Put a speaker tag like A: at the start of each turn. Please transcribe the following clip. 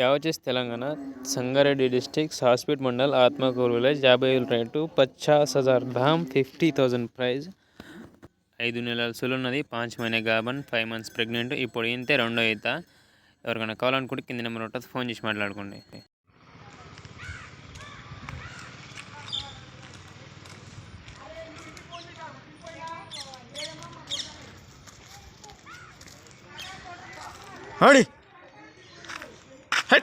A: యావచేస్ Telangana Sangareddy district Saspet mandal Atmakur village యాభై వేల rate పచాస్ హజార్ ధామ్ ఫిఫ్టీ థౌజండ్ ప్రైజ్. ఐదు నెలల సులున్నది పాంచ్ మహినే గాబన్ ఫైవ్ మంత్స్ ప్రెగ్నెంట్. ఇప్పుడు ఇంతే రెండో ఈత. ఎవరికైనా కావాలనుకుంటే కింద నెంబర్ ఉంటుంది ఫోన్ చేసి మాట్లాడుకోండి.
B: ఆడి!
C: 嘿